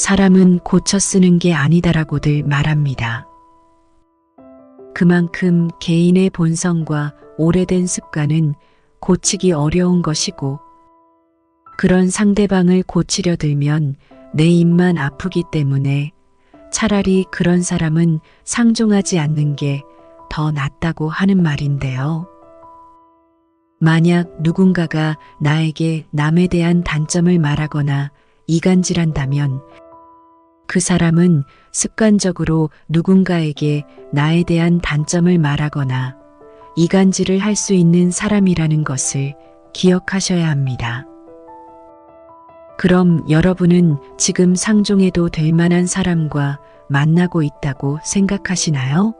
사람은 고쳐 쓰는 게 아니다라고들 말합니다. 그만큼 개인의 본성과 오래된 습관은 고치기 어려운 것이고 그런 상대방을 고치려 들면 내 입만 아프기 때문에 차라리 그런 사람은 상종하지 않는 게 더 낫다고 하는 말인데요. 만약 누군가가 나에게 남에 대한 단점을 말하거나 이간질한다면 그 사람은 습관적으로 누군가에게 나에 대한 단점을 말하거나 이간질을 할 수 있는 사람이라는 것을 기억하셔야 합니다. 그럼 여러분은 지금 상종해도 될 만한 사람과 만나고 있다고 생각하시나요?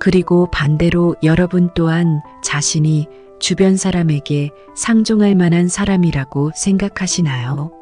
그리고 반대로 여러분 또한 자신이 주변 사람에게 상종할 만한 사람이라고 생각하시나요?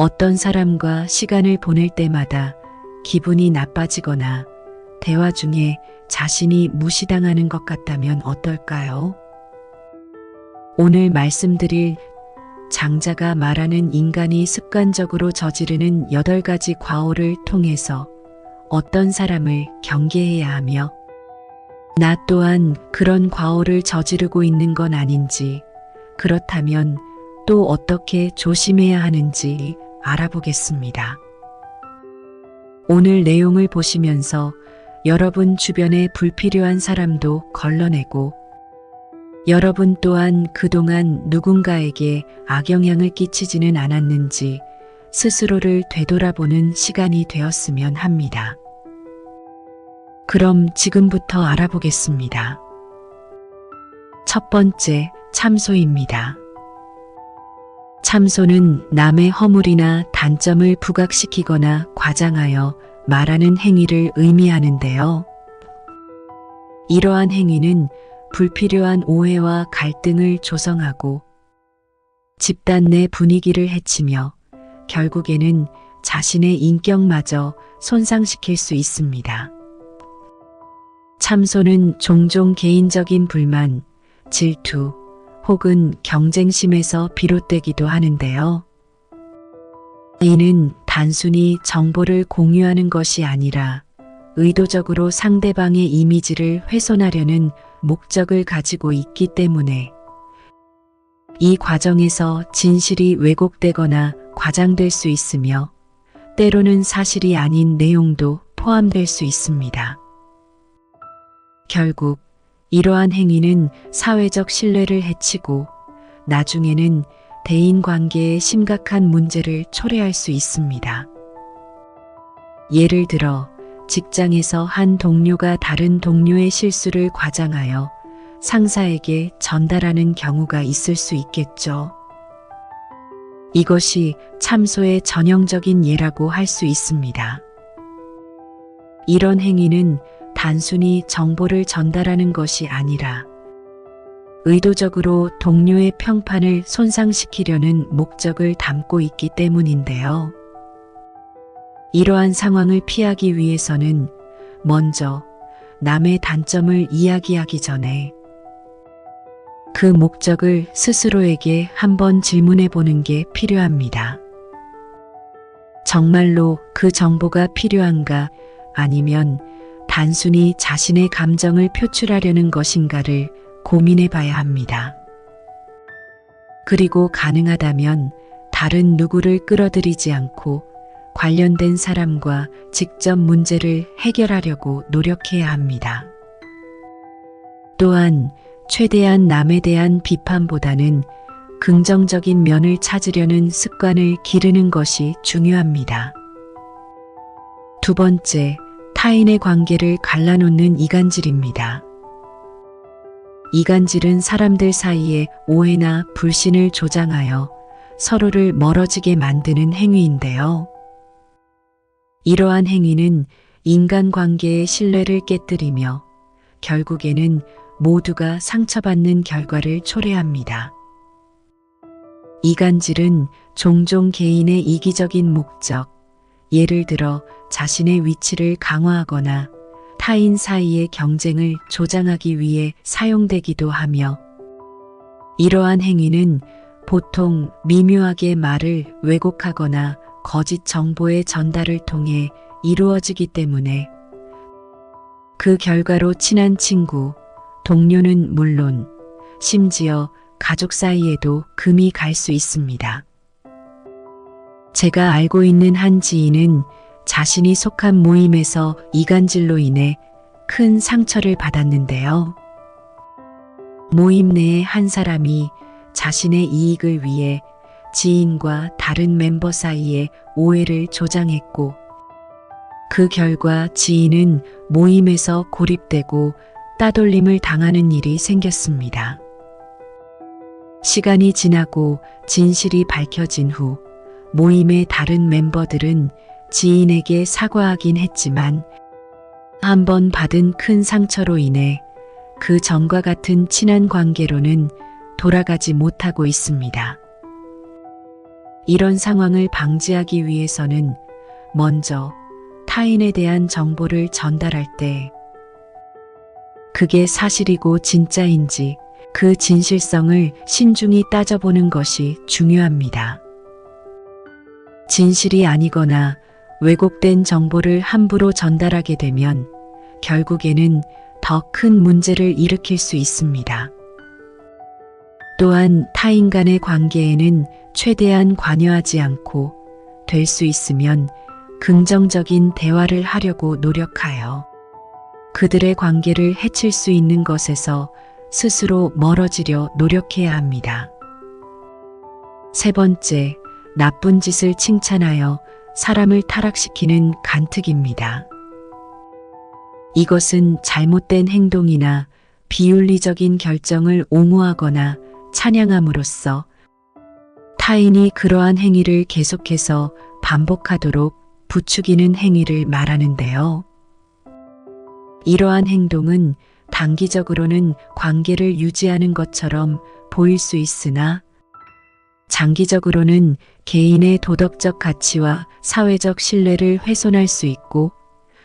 어떤 사람과 시간을 보낼 때마다 기분이 나빠지거나 대화 중에 자신이 무시당하는 것 같다면 어떨까요? 오늘 말씀드릴 장자가 말하는 인간이 습관적으로 저지르는 8가지 과오를 통해서 어떤 사람을 경계해야 하며 나 또한 그런 과오를 저지르고 있는 건 아닌지 그렇다면 또 어떻게 조심해야 하는지 알아보겠습니다. 오늘 내용을 보시면서 여러분 주변에 불필요한 사람도 걸러내고 여러분 또한 그동안 누군가에게 악영향을 끼치지는 않았는지 스스로를 되돌아보는 시간이 되었으면 합니다. 그럼 지금부터 알아보겠습니다. 첫 번째, 참소입니다. 참소는 남의 허물이나 단점을 부각시키거나 과장하여 말하는 행위를 의미하는데요. 이러한 행위는 불필요한 오해와 갈등을 조성하고 집단 내 분위기를 해치며 결국에는 자신의 인격마저 손상시킬 수 있습니다. 참소는 종종 개인적인 불만, 질투 혹은 경쟁심에서 비롯되기도 하는데요. 이는 단순히 정보를 공유하는 것이 아니라 의도적으로 상대방의 이미지를 훼손하려는 목적을 가지고 있기 때문에 이 과정에서 진실이 왜곡되거나 과장될 수 있으며 때로는 사실이 아닌 내용도 포함될 수 있습니다. 결국 이러한 행위는 사회적 신뢰를 해치고 나중에는 대인 관계에 심각한 문제를 초래할 수 있습니다. 예를 들어 직장에서 한 동료가 다른 동료의 실수를 과장하여 상사에게 전달하는 경우가 있을 수 있겠죠. 이것이 참소의 전형적인 예라고 할 수 있습니다. 이런 행위는 단순히 정보를 전달하는 것이 아니라 의도적으로 동료의 평판을 손상시키려는 목적을 담고 있기 때문인데요. 이러한 상황을 피하기 위해서는 먼저 남의 단점을 이야기하기 전에 그 목적을 스스로에게 한번 질문해 보는 게 필요합니다. 정말로 그 정보가 필요한가 아니면 단순히 자신의 감정을 표출하려는 것인가를 고민해 봐야 합니다. 그리고 가능하다면 다른 누구를 끌어들이지 않고 관련된 사람과 직접 문제를 해결하려고 노력해야 합니다. 또한 최대한 남에 대한 비판보다는 긍정적인 면을 찾으려는 습관을 기르는 것이 중요합니다. 두 번째, 타인의 관계를 갈라놓는 이간질입니다. 이간질은 사람들 사이에 오해나 불신을 조장하여 서로를 멀어지게 만드는 행위인데요. 이러한 행위는 인간관계의 신뢰를 깨뜨리며 결국에는 모두가 상처받는 결과를 초래합니다. 이간질은 종종 개인의 이기적인 목적, 예를 들어 자신의 위치를 강화하거나 타인 사이의 경쟁을 조장하기 위해 사용되기도 하며 이러한 행위는 보통 미묘하게 말을 왜곡하거나 거짓 정보의 전달을 통해 이루어지기 때문에 그 결과로 친한 친구, 동료는 물론 심지어 가족 사이에도 금이 갈 수 있습니다. 제가 알고 있는 한 지인은 자신이 속한 모임에서 이간질로 인해 큰 상처를 받았는데요. 모임 내에 한 사람이 자신의 이익을 위해 지인과 다른 멤버 사이에 오해를 조장했고, 그 결과 지인은 모임에서 고립되고 따돌림을 당하는 일이 생겼습니다. 시간이 지나고 진실이 밝혀진 후 모임의 다른 멤버들은 지인에게 사과하긴 했지만 한 번 받은 큰 상처로 인해 그 전과 같은 친한 관계로는 돌아가지 못하고 있습니다. 이런 상황을 방지하기 위해서는 먼저 타인에 대한 정보를 전달할 때 그게 사실이고 진짜인지 그 진실성을 신중히 따져보는 것이 중요합니다. 진실이 아니거나 왜곡된 정보를 함부로 전달하게 되면 결국에는 더 큰 문제를 일으킬 수 있습니다. 또한 타인 간의 관계에는 최대한 관여하지 않고 될 수 있으면 긍정적인 대화를 하려고 노력하여 그들의 관계를 해칠 수 있는 것에서 스스로 멀어지려 노력해야 합니다. 세 번째, 나쁜 짓을 칭찬하여 사람을 타락시키는 간특입니다. 이것은 잘못된 행동이나 비윤리적인 결정을 옹호하거나 찬양함으로써 타인이 그러한 행위를 계속해서 반복하도록 부추기는 행위를 말하는데요. 이러한 행동은 단기적으로는 관계를 유지하는 것처럼 보일 수 있으나 장기적으로는 개인의 도덕적 가치와 사회적 신뢰를 훼손할 수 있고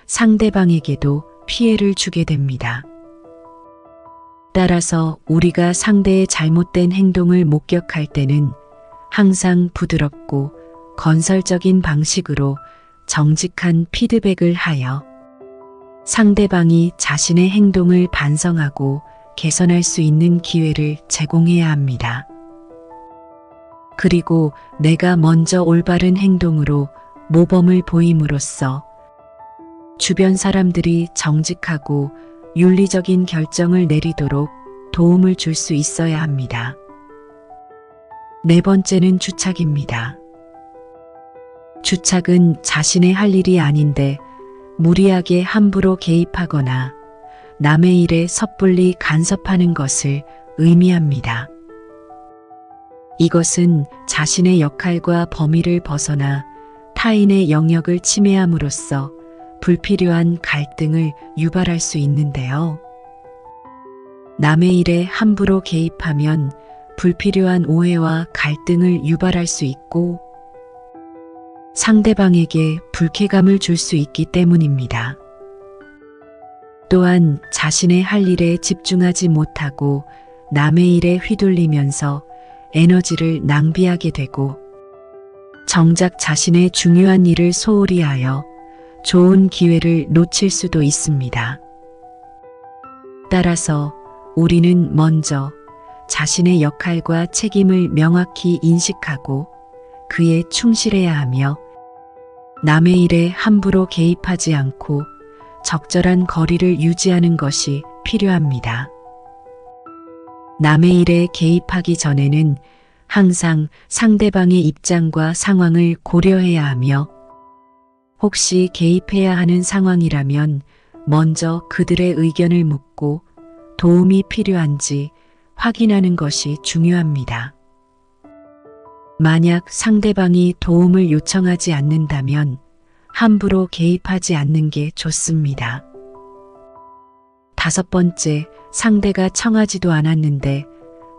상대방에게도 피해를 주게 됩니다. 따라서 우리가 상대의 잘못된 행동을 목격할 때는 항상 부드럽고 건설적인 방식으로 정직한 피드백을 하여 상대방이 자신의 행동을 반성하고 개선할 수 있는 기회를 제공해야 합니다. 그리고 내가 먼저 올바른 행동으로 모범을 보임으로써 주변 사람들이 정직하고 윤리적인 결정을 내리도록 도움을 줄 수 있어야 합니다. 네 번째는 주착입니다. 주착은 자신의 할 일이 아닌데 무리하게 함부로 개입하거나 남의 일에 섣불리 간섭하는 것을 의미합니다. 이것은 자신의 역할과 범위를 벗어나 타인의 영역을 침해함으로써 불필요한 갈등을 유발할 수 있는데요. 남의 일에 함부로 개입하면 불필요한 오해와 갈등을 유발할 수 있고 상대방에게 불쾌감을 줄 수 있기 때문입니다. 또한 자신의 할 일에 집중하지 못하고 남의 일에 휘둘리면서 에너지를 낭비하게 되고 정작 자신의 중요한 일을 소홀히 하여 좋은 기회를 놓칠 수도 있습니다. 따라서 우리는 먼저 자신의 역할과 책임을 명확히 인식하고 그에 충실해야 하며 남의 일에 함부로 개입하지 않고 적절한 거리를 유지하는 것이 필요합니다. 남의 일에 개입하기 전에는 항상 상대방의 입장과 상황을 고려해야 하며 혹시 개입해야 하는 상황이라면 먼저 그들의 의견을 묻고 도움이 필요한지 확인하는 것이 중요합니다. 만약 상대방이 도움을 요청하지 않는다면 함부로 개입하지 않는 게 좋습니다. 다섯 번째, 상대가 청하지도 않았는데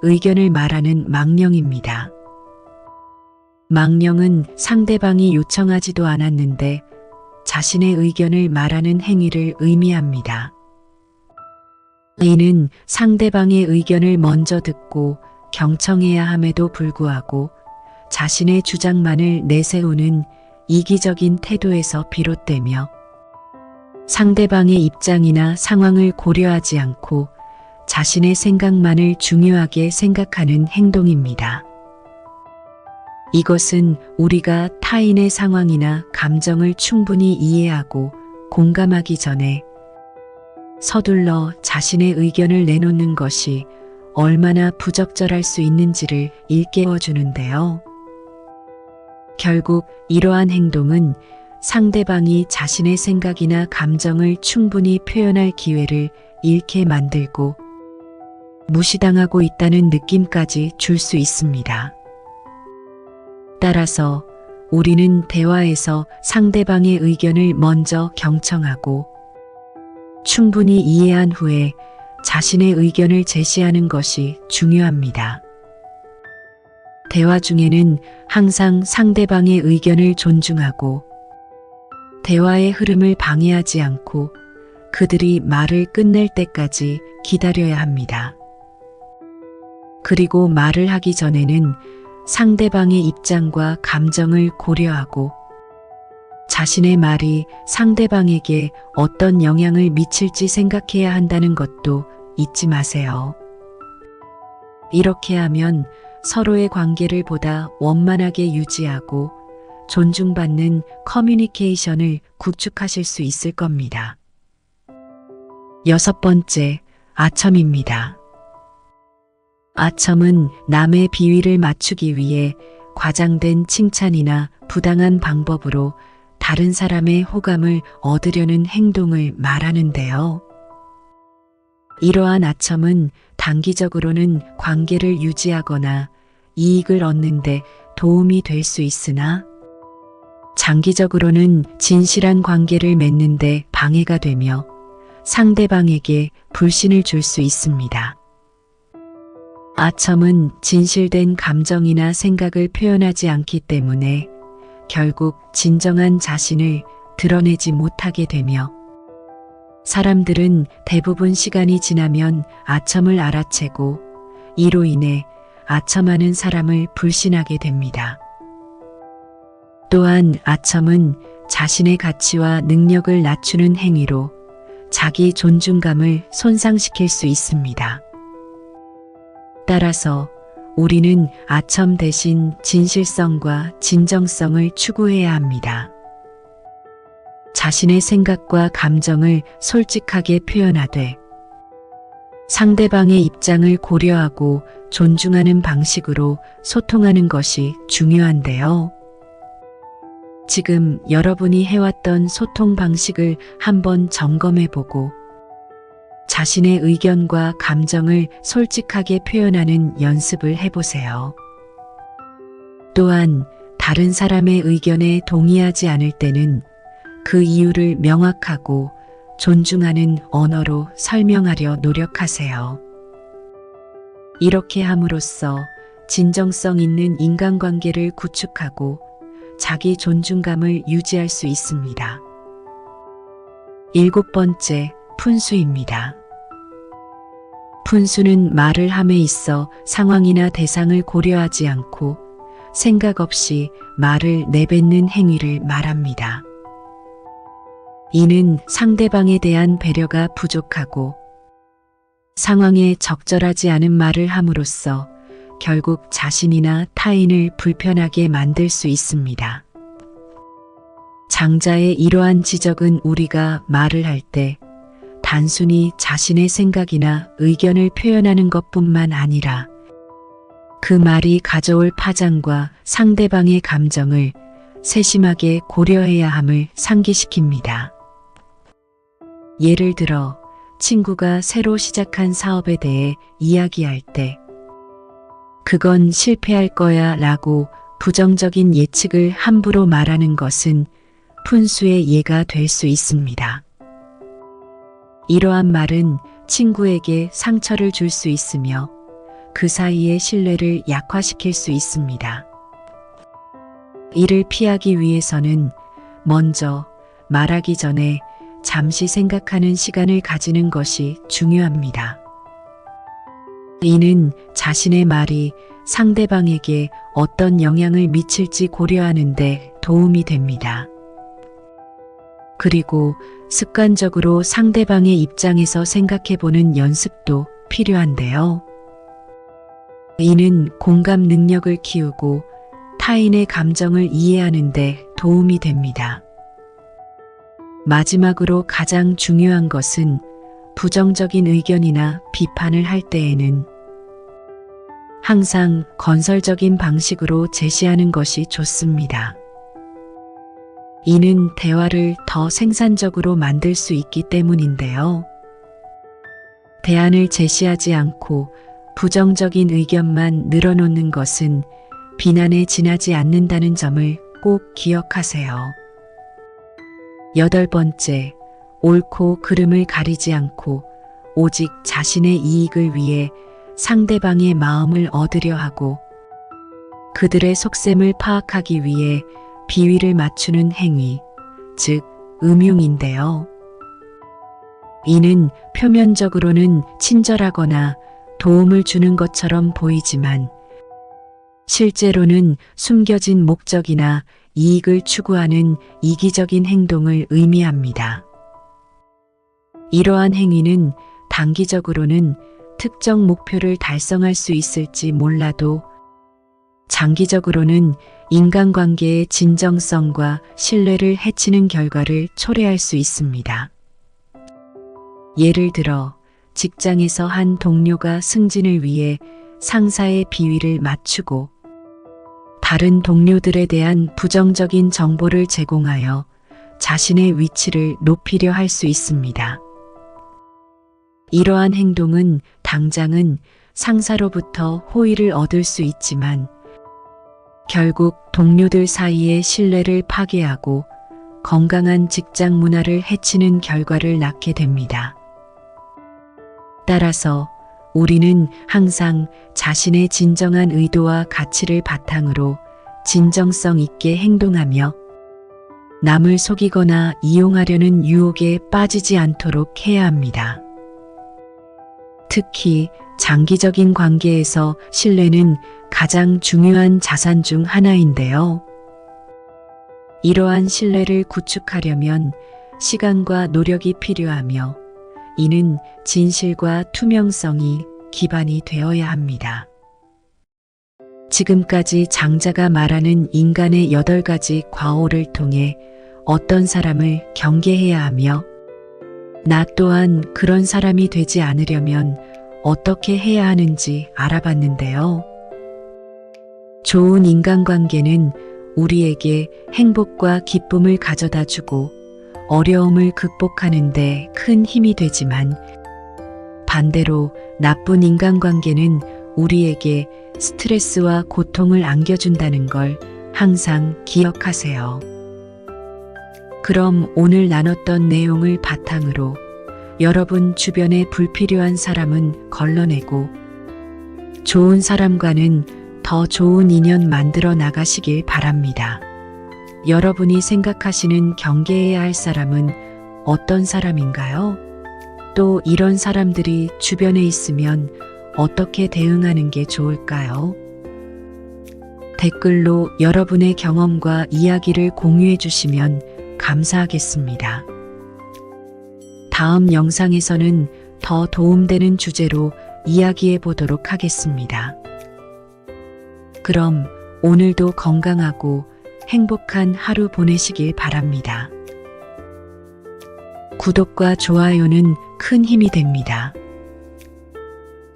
의견을 말하는 망령입니다. 망령은 상대방이 요청하지도 않았는데 자신의 의견을 말하는 행위를 의미합니다. 이는 상대방의 의견을 먼저 듣고 경청해야 함에도 불구하고 자신의 주장만을 내세우는 이기적인 태도에서 비롯되며 상대방의 입장이나 상황을 고려하지 않고 자신의 생각만을 중요하게 생각하는 행동입니다. 이것은 우리가 타인의 상황이나 감정을 충분히 이해하고 공감하기 전에 서둘러 자신의 의견을 내놓는 것이 얼마나 부적절할 수 있는지를 일깨워 주는데요. 결국 이러한 행동은 상대방이 자신의 생각이나 감정을 충분히 표현할 기회를 잃게 만들고 무시당하고 있다는 느낌까지 줄 수 있습니다. 따라서 우리는 대화에서 상대방의 의견을 먼저 경청하고 충분히 이해한 후에 자신의 의견을 제시하는 것이 중요합니다. 대화 중에는 항상 상대방의 의견을 존중하고 대화의 흐름을 방해하지 않고 그들이 말을 끝낼 때까지 기다려야 합니다. 그리고 말을 하기 전에는 상대방의 입장과 감정을 고려하고 자신의 말이 상대방에게 어떤 영향을 미칠지 생각해야 한다는 것도 잊지 마세요. 이렇게 하면 서로의 관계를 보다 원만하게 유지하고 존중받는 커뮤니케이션을 구축하실 수 있을 겁니다. 여섯 번째, 아첨입니다. 아첨은 남의 비위를 맞추기 위해 과장된 칭찬이나 부당한 방법으로 다른 사람의 호감을 얻으려는 행동을 말하는데요. 이러한 아첨은 단기적으로는 관계를 유지하거나 이익을 얻는데 도움이 될 수 있으나 장기적으로는 진실한 관계를 맺는데 방해가 되며 상대방에게 불신을 줄 수 있습니다. 아첨은 진실된 감정이나 생각을 표현하지 않기 때문에 결국 진정한 자신을 드러내지 못하게 되며 사람들은 대부분 시간이 지나면 아첨을 알아채고 이로 인해 아첨하는 사람을 불신하게 됩니다. 또한 아첨은 자신의 가치와 능력을 낮추는 행위로 자기 존중감을 손상시킬 수 있습니다. 따라서 우리는 아첨 대신 진실성과 진정성을 추구해야 합니다. 자신의 생각과 감정을 솔직하게 표현하되 상대방의 입장을 고려하고 존중하는 방식으로 소통하는 것이 중요한데요. 지금 여러분이 해왔던 소통 방식을 한번 점검해 보고 자신의 의견과 감정을 솔직하게 표현하는 연습을 해보세요. 또한 다른 사람의 의견에 동의하지 않을 때는 그 이유를 명확하고 존중하는 언어로 설명하려 노력하세요. 이렇게 함으로써 진정성 있는 인간관계를 구축하고 자기 존중감을 유지할 수 있습니다. 일곱 번째, 푼수입니다. 푼수는 말을 함에 있어 상황이나 대상을 고려하지 않고 생각 없이 말을 내뱉는 행위를 말합니다. 이는 상대방에 대한 배려가 부족하고 상황에 적절하지 않은 말을 함으로써 결국 자신이나 타인을 불편하게 만들 수 있습니다. 장자의 이러한 지적은 우리가 말을 할 때 단순히 자신의 생각이나 의견을 표현하는 것 뿐만 아니라 그 말이 가져올 파장과 상대방의 감정을 세심하게 고려해야 함을 상기시킵니다. 예를 들어 친구가 새로 시작한 사업에 대해 이야기할 때 그건 실패할 거야 라고 부정적인 예측을 함부로 말하는 것은 푼수의 예가 될 수 있습니다. 이러한 말은 친구에게 상처를 줄 수 있으며 그 사이의 신뢰를 약화시킬 수 있습니다. 이를 피하기 위해서는 먼저 말하기 전에 잠시 생각하는 시간을 가지는 것이 중요합니다. 이는 자신의 말이 상대방에게 어떤 영향을 미칠지 고려하는데 도움이 됩니다. 그리고 습관적으로 상대방의 입장에서 생각해 보는 연습도 필요한데요. 이는 공감 능력을 키우고 타인의 감정을 이해하는데 도움이 됩니다. 마지막으로 가장 중요한 것은 부정적인 의견이나 비판을 할 때에는 항상 건설적인 방식으로 제시하는 것이 좋습니다. 이는 대화를 더 생산적으로 만들 수 있기 때문인데요. 대안을 제시하지 않고 부정적인 의견만 늘어놓는 것은 비난에 지나지 않는다는 점을 꼭 기억하세요. 여덟 번째, 옳고 그름을 가리지 않고 오직 자신의 이익을 위해 상대방의 마음을 얻으려 하고 그들의 속셈을 파악하기 위해 비위를 맞추는 행위, 즉, 음흉인데요. 이는 표면적으로는 친절하거나 도움을 주는 것처럼 보이지만 실제로는 숨겨진 목적이나 이익을 추구하는 이기적인 행동을 의미합니다. 이러한 행위는 단기적으로는 특정 목표를 달성할 수 있을지 몰라도 장기적으로는 인간관계의 진정성과 신뢰를 해치는 결과를 초래할 수 있습니다. 예를 들어 직장에서 한 동료가 승진을 위해 상사의 비위를 맞추고 다른 동료들에 대한 부정적인 정보를 제공하여 자신의 위치를 높이려 할 수 있습니다. 이러한 행동은 당장은 상사로부터 호의를 얻을 수 있지만 결국 동료들 사이의 신뢰를 파괴하고 건강한 직장 문화를 해치는 결과를 낳게 됩니다. 따라서 우리는 항상 자신의 진정한 의도와 가치를 바탕으로 진정성 있게 행동하며 남을 속이거나 이용하려는 유혹에 빠지지 않도록 해야 합니다. 특히 장기적인 관계에서 신뢰는 가장 중요한 자산 중 하나인데요. 이러한 신뢰를 구축하려면 시간과 노력이 필요하며 이는 진실과 투명성이 기반이 되어야 합니다. 지금까지 장자가 말하는 인간의 여덟 가지 과오를 통해 어떤 사람을 경계해야 하며 나 또한 그런 사람이 되지 않으려면 어떻게 해야 하는지 알아봤는데요. 좋은 인간관계는 우리에게 행복과 기쁨을 가져다 주고 어려움을 극복하는데 큰 힘이 되지만 반대로 나쁜 인간관계는 우리에게 스트레스와 고통을 안겨준다는 걸 항상 기억하세요. 그럼 오늘 나눴던 내용을 바탕으로 여러분 주변에 불필요한 사람은 걸러내고 좋은 사람과는 더 좋은 인연 만들어 나가시길 바랍니다. 여러분이 생각하시는 경계해야 할 사람은 어떤 사람인가요? 또 이런 사람들이 주변에 있으면 어떻게 대응하는 게 좋을까요? 댓글로 여러분의 경험과 이야기를 공유해 주시면 감사하겠습니다. 다음 영상에서는 더 도움되는 주제로 이야기해 보도록 하겠습니다. 그럼 오늘도 건강하고 행복한 하루 보내시길 바랍니다. 구독과 좋아요는 큰 힘이 됩니다.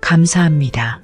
감사합니다.